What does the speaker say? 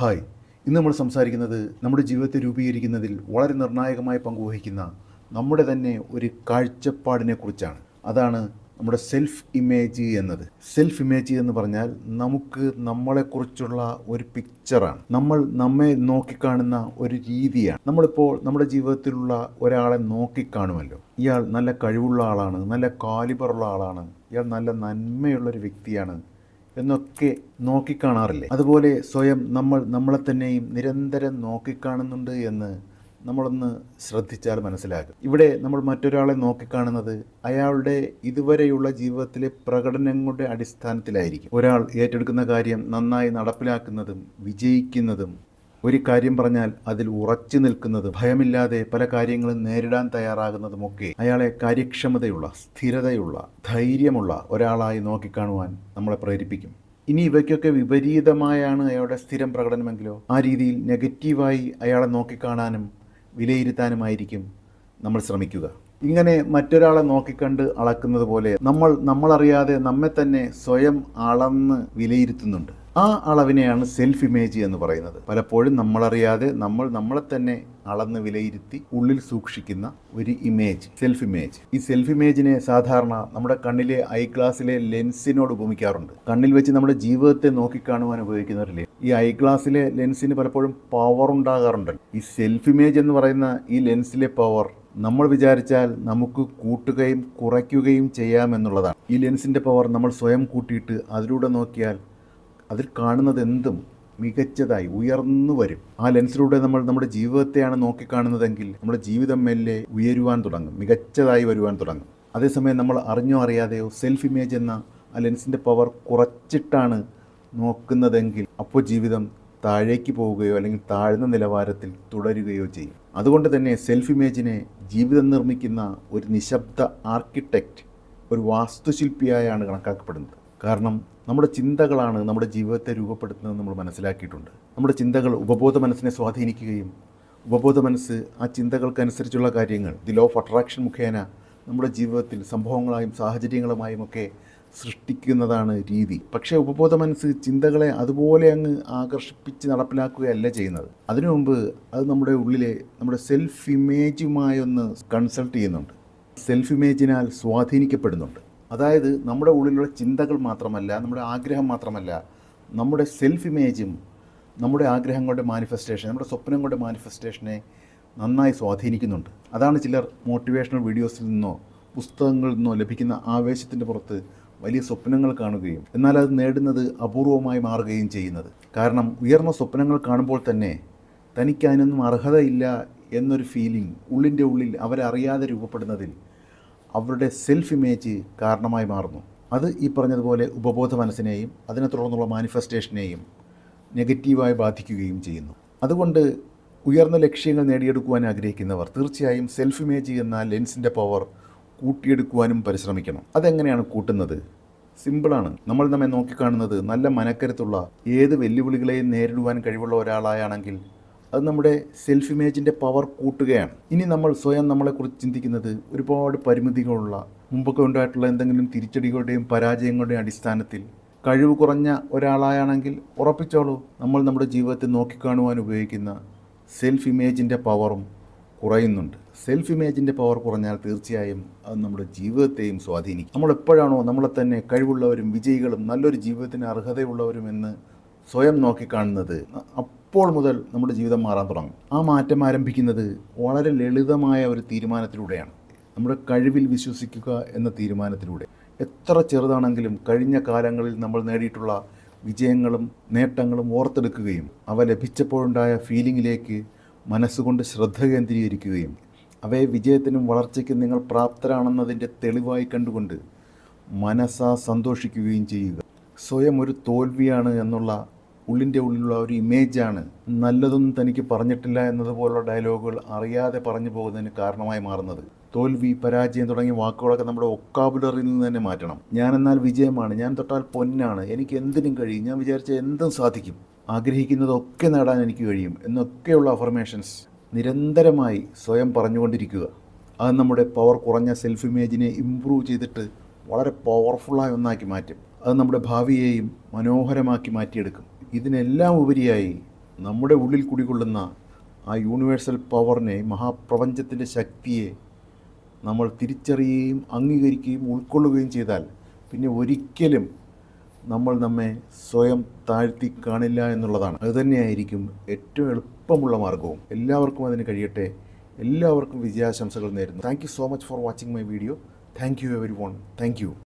Hi. ഇന്ന് നമ്മൾ സംസാരിക്കുന്നത് നമ്മുടെ ജീവിതത്തെ രൂപീകരിക്കുന്നതിൽ വളരെ നിർണായകമായി പങ്കുവഹിക്കുന്ന നമ്മുടെ തന്നെ ഒരു കാഴ്ചപ്പാടിനെ കുറിച്ചാണ്. അതാണ് നമ്മുടെ സെൽഫ് ഇമേജ് എന്നത്. സെൽഫ് ഇമേജ് എന്ന് പറഞ്ഞാൽ നമുക്ക് നമ്മളെക്കുറിച്ചുള്ള ഒരു പിക്ചറാണ് നമ്മൾ നമ്മെ നോക്കിക്കാണുന്ന ഒരു രീതിയാണ്. നമ്മളിപ്പോൾ നമ്മുടെ ജീവിതത്തിലുള്ള ഒരാളെ നോക്കിക്കാണുമല്ലോ. ഇയാൾ നല്ല കഴിവുള്ള ആളാണ് നല്ല കാലിബറുള്ള ആളാണ് ഇയാൾ നല്ല നന്മയുള്ള ഒരു വ്യക്തിയാണ്. എന്നൊക്കെ നോക്കിക്കാണാറില്ലേ? അതുപോലെ സ്വയം നമ്മൾ നമ്മളെ തന്നെയും നിരന്തരം നോക്കിക്കാണുന്നുണ്ട് എന്ന് നമ്മളൊന്ന് ശ്രദ്ധിച്ചാൽ മനസ്സിലാകും. ഇവിടെ നമ്മൾ മറ്റൊരാളെ നോക്കിക്കാണുന്നത് അയാളുടെ ഇതുവരെയുള്ള ജീവിതത്തിലെ പ്രകടനങ്ങളുടെ അടിസ്ഥാനത്തിലായിരിക്കും. ഒരാൾ ഏറ്റെടുക്കുന്ന കാര്യം നന്നായി നടപ്പിലാക്കുന്നതും വിജയിക്കുന്നതും ഒരു കാര്യം പറഞ്ഞാൽ അതിൽ ഉറച്ചു നിൽക്കുന്നത് ഭയമില്ലാതെ പല കാര്യങ്ങളും നേരിടാൻ തയ്യാറാകുന്നതുമൊക്കെ അയാളെ കാര്യക്ഷമതയുള്ള സ്ഥിരതയുള്ള ധൈര്യമുള്ള ഒരാളായി നോക്കിക്കാണുവാൻ നമ്മളെ പ്രേരിപ്പിക്കും. ഇനി ഇവയ്ക്കൊക്കെ വിപരീതമായാണ് അയാളുടെ സ്ഥിരം പ്രകടനമെങ്കിലോ? ആ രീതിയിൽ നെഗറ്റീവായി അയാളെ നോക്കിക്കാണാനും വിലയിരുത്താനുമായിരിക്കും നമ്മൾ ശ്രമിക്കുക. ഇങ്ങനെ മറ്റൊരാളെ നോക്കിക്കണ്ട് അളക്കുന്നത് പോലെ നമ്മൾ നമ്മളറിയാതെ നമ്മെ തന്നെ സ്വയം അളന്ന് വിലയിരുത്തുന്നുണ്ട്. ആ അളവിനെയാണ് സെൽഫ് ഇമേജ് എന്ന് പറയുന്നത്. പലപ്പോഴും നമ്മളറിയാതെ നമ്മൾ നമ്മളെ തന്നെ അളന്ന് വിലയിരുത്തി ഉള്ളിൽ സൂക്ഷിക്കുന്ന ഒരു ഇമേജ് സെൽഫ് ഇമേജ് ഈ സെൽഫ് ഇമേജിനെ സാധാരണ നമ്മുടെ കണ്ണിലെ ഐ ഗ്ലാസ്സിലെ ലെൻസിനോട് ഉപമിക്കാറുണ്ട്. കണ്ണിൽ വെച്ച് നമ്മുടെ ജീവിതത്തെ നോക്കിക്കാണുവാൻ ഉപയോഗിക്കുന്നവരില്ലേ ഈ ഐ ഗ്ലാസ്സിലെ ലെൻസിന് പലപ്പോഴും പവർ ഉണ്ടാകാറുണ്ട്. ഈ സെൽഫ് ഇമേജ് എന്ന് പറയുന്ന ഈ ലെൻസിലെ പവർ നമ്മൾ വിചാരിച്ചാൽ നമുക്ക് കൂട്ടുകയും കുറയ്ക്കുകയും ചെയ്യാമെന്നുള്ളതാണ് ഈ ലെൻസിന്റെ പവർ നമ്മൾ സ്വയം കൂട്ടിയിട്ട് അതിലൂടെ നോക്കിയാൽ അതിൽ കാണുന്നത് എന്തും മികച്ചതായി ഉയർന്നു വരും. ആ ലെൻസിലൂടെ നമ്മൾ നമ്മുടെ ജീവിതത്തെയാണ് നോക്കിക്കാണുന്നതെങ്കിൽ നമ്മുടെ ജീവിതം മെല്ലെ ഉയരുവാൻ തുടങ്ങും മികച്ചതായി വരുവാൻ തുടങ്ങും. അതേസമയം നമ്മൾ അറിഞ്ഞോ അറിയാതെയോ സെൽഫ് ഇമേജ് എന്ന ആ ലെൻസിന്റെ പവർ കുറച്ചിട്ടാണ് നോക്കുന്നതെങ്കിൽ അപ്പോൾ ജീവിതം താഴേക്ക് പോവുകയോ അല്ലെങ്കിൽ താഴ്ന്ന നിലവാരത്തിൽ തുടരുകയോ ചെയ്യും. അതുകൊണ്ട് തന്നെ സെൽഫ് ഇമേജിനെ ജീവിതം നിർമ്മിക്കുന്ന ഒരു നിശബ്ദ ആർക്കിടെക്റ്റ് ഒരു വാസ്തുശില്പിയായാണ് കണക്കാക്കപ്പെടുന്നത്. കാരണം നമ്മുടെ ചിന്തകളാണ് നമ്മുടെ ജീവിതത്തെ രൂപപ്പെടുത്തുന്നത് നമ്മൾ മനസ്സിലാക്കിയിട്ടുണ്ട്. നമ്മുടെ ചിന്തകൾ ഉപബോധ മനസ്സിനെ സ്വാധീനിക്കുകയും ഉപബോധ മനസ്സ് ആ ചിന്തകൾക്കനുസരിച്ചുള്ള കാര്യങ്ങൾ ദി ലോ ഓഫ് അട്രാക്ഷൻ മുഖേന നമ്മുടെ ജീവിതത്തിൽ സംഭവങ്ങളായും സാഹചര്യങ്ങളുമായും ഒക്കെ സൃഷ്ടിക്കുന്നതാണ് രീതി. പക്ഷേ ഉപബോധ മനസ്സ് ചിന്തകളെ അതുപോലെ അങ്ങ് ആകർഷിപ്പിച്ച് നടപ്പിലാക്കുകയല്ല ചെയ്യുന്നത്. അതിനു മുമ്പ് അത് നമ്മുടെ ഉള്ളിലെ നമ്മുടെ സെൽഫ് ഇമേജുമായി ഒന്ന് കൺസൾട്ട് ചെയ്യുന്നുണ്ട്. സെൽഫ് ഇമേജിനാൽ സ്വാധീനിക്കപ്പെടുന്നുണ്ട്. അതായത് നമ്മുടെ ഉള്ളിലുള്ള ചിന്തകൾ മാത്രമല്ല നമ്മുടെ ആഗ്രഹം മാത്രമല്ല നമ്മുടെ സെൽഫ് ഇമേജും നമ്മുടെ ആഗ്രഹങ്ങളുടെ മാനിഫെസ്റ്റേഷൻ നമ്മുടെ സ്വപ്നങ്ങളുടെ മാനിഫെസ്റ്റേഷനെ നന്നായി സ്വാധീനിക്കുന്നുണ്ട്. അതാണ് ചിലർ മോട്ടിവേഷണൽ വീഡിയോസിൽ നിന്നോ പുസ്തകങ്ങളിൽ നിന്നോ ലഭിക്കുന്ന ആവേശത്തിന്റെ പുറത്ത് വലിയ സ്വപ്നങ്ങൾ കാണുകയും എന്നാൽ അത് നേടുന്നത് അപൂർവമായി മാറുകയും ചെയ്യുന്നത്. കാരണം ഉയർന്ന സ്വപ്നങ്ങൾ കാണുമ്പോൾ തന്നെ തനിക്ക് അതിനൊന്നും അർഹതയില്ല എന്നൊരു ഫീലിംഗ് ഉള്ളിന്റെ ഉള്ളിൽ അവരറിയാതെ രൂപപ്പെടുന്നതിൽ അവരുടെ സെൽഫ് ഇമേജ് കാരണമായി മാറുന്നു. അത് ഈ പറഞ്ഞതുപോലെ ഉപബോധ മനസ്സിനെയും അതിനെ തുടർന്നുള്ള മാനിഫെസ്റ്റേഷനെയും നെഗറ്റീവായി ബാധിക്കുകയും ചെയ്യുന്നു. അതുകൊണ്ട് ഉയർന്ന ലക്ഷ്യങ്ങൾ നേടിയെടുക്കുവാൻ ആഗ്രഹിക്കുന്നവർ തീർച്ചയായും സെൽഫ് ഇമേജ് എന്ന ലെൻസിന്റെ പവർ കൂട്ടിയെടുക്കുവാനും പരിശ്രമിക്കണം. അതെങ്ങനെയാണ് കൂട്ടുന്നത്? സിമ്പിളാണ് നമ്മൾ നമ്മെ നോക്കിക്കാണുന്നത് നല്ല മനക്കരുത്തുള്ള ഏത് വെല്ലുവിളികളെയും നേരിടുവാൻ കഴിവുള്ള ഒരാളായാണെങ്കിൽ അത് നമ്മുടെ സെൽഫ് ഇമേജിന്റെ പവർ കൂട്ടുകയാണ്. ഇനി നമ്മൾ സ്വയം നമ്മളെക്കുറിച്ച് ചിന്തിക്കുന്നത് ഒരുപാട് പരിമിതികളുള്ള മുമ്പൊക്കെ ഉണ്ടായിട്ടുള്ള എന്തെങ്കിലും തിരിച്ചടികളുടെയും പരാജയങ്ങളുടെയും അടിസ്ഥാനത്തിൽ കഴിവ് കുറഞ്ഞ ഒരാളായാണെങ്കിൽ ഉറപ്പിച്ചോളൂ നമ്മൾ നമ്മുടെ ജീവിതത്തെ നോക്കിക്കാണുവാൻ ഉപയോഗിക്കുന്ന സെൽഫ് ഇമേജിന്റെ പവറും കുറയുന്നുണ്ട്. സെൽഫ് ഇമേജിന്റെ പവർ കുറഞ്ഞാൽ തീർച്ചയായും അത് നമ്മുടെ ജീവിതത്തെയും സ്വാധീനിക്കും. നമ്മൾ എപ്പോഴാണോ നമ്മളെ തന്നെ കഴിവുള്ളവരും വിജയികളും നല്ലൊരു ജീവിതത്തിന് അർഹതയുള്ളവരും എന്ന് സ്വയം നോക്കിക്കാണുന്നത് അപ്പോൾ മുതൽ നമ്മുടെ ജീവിതം മാറാൻ തുടങ്ങും. ആ മാറ്റം ആരംഭിക്കുന്നത് വളരെ ലളിതമായ ഒരു തീരുമാനത്തിലൂടെയാണ്. നമ്മുടെ കഴിവിൽ വിശ്വസിക്കുക എന്ന തീരുമാനത്തിലൂടെ. എത്ര ചെറുതാണെങ്കിലും കഴിഞ്ഞ കാലങ്ങളിൽ നമ്മൾ നേടിയിട്ടുള്ള വിജയങ്ങളും നേട്ടങ്ങളും ഓർത്തെടുക്കുകയും അവ ലഭിച്ചപ്പോഴുണ്ടായ ഫീലിങ്ങിലേക്ക് മനസ്സുകൊണ്ട് ശ്രദ്ധ കേന്ദ്രീകരിക്കുകയും അവയെ വിജയത്തിനും വളർച്ചയ്ക്കും നിങ്ങൾ പ്രാപ്തരാണെന്നതിന്റെ തെളിവായി കണ്ടുകൊണ്ട് മനസ്സാ സന്തോഷിക്കുകയും ചെയ്യുക. സ്വയം ഒരു തോൽവിയാണ് എന്നുള്ള ഉള്ളിന്റെ ഉള്ളിലുള്ള ഒരു ഇമേജാണ്. നല്ലതൊന്നും തനിക്ക് പറഞ്ഞിട്ടില്ല എന്നതുപോലുള്ള ഡയലോഗുകൾ അറിയാതെ പറഞ്ഞു പോകുന്നതിന് കാരണമായി മാറുന്നത്. തോൽവി പരാജയം തുടങ്ങിയ വാക്കുകളൊക്കെ നമ്മുടെ ഒക്കാബുലറിൽ നിന്ന് തന്നെ മാറ്റണം. ഞാൻ എന്നാൽ വിജയമാണ് ഞാൻ തൊട്ടാൽ പൊന്നാണ് എനിക്ക് എന്തിനും കഴിയും ഞാൻ വിചാരിച്ച എന്തും സാധിക്കും ആഗ്രഹിക്കുന്നതൊക്കെ നേടാൻ എനിക്ക് കഴിയും എന്നൊക്കെയുള്ള അഫർമേഷൻസ് നിരന്തരമായി സ്വയം പറഞ്ഞുകൊണ്ടിരിക്കുക. അത് നമ്മുടെ പവർ കുറഞ്ഞ സെൽഫ് ഇമേജിനെ ഇമ്പ്രൂവ് ചെയ്തിട്ട് വളരെ പവർഫുള്ളായ ഒന്നാക്കി മാറ്റും. അത് നമ്മുടെ ഭാവിയെയും മനോഹരമാക്കി മാറ്റിയെടുക്കും. ഇതിനെല്ലാം ഉപരിയായി നമ്മുടെ ഉള്ളിൽ കുടികൊള്ളുന്ന ആ യൂണിവേഴ്സൽ പവറിനെ മഹാപ്രപഞ്ചത്തിന്റെ ശക്തിയെ നമ്മൾ തിരിച്ചറിയുകയും അംഗീകരിക്കുകയും ഉൾക്കൊള്ളുകയും ചെയ്താൽ പിന്നെ ഒരിക്കലും നമ്മൾ നമ്മെ സ്വയം താഴ്ത്തി കാണില്ല എന്നുള്ളതാണ്. അതുതന്നെയായിരിക്കും ഏറ്റവും എളുപ്പമുള്ള മാർഗവും. എല്ലാവർക്കും അതിന് കഴിയട്ടെ. എല്ലാവർക്കും വിജയാശംസകൾ നേരുന്നു. Thank so much for watching my video thank you everyone thank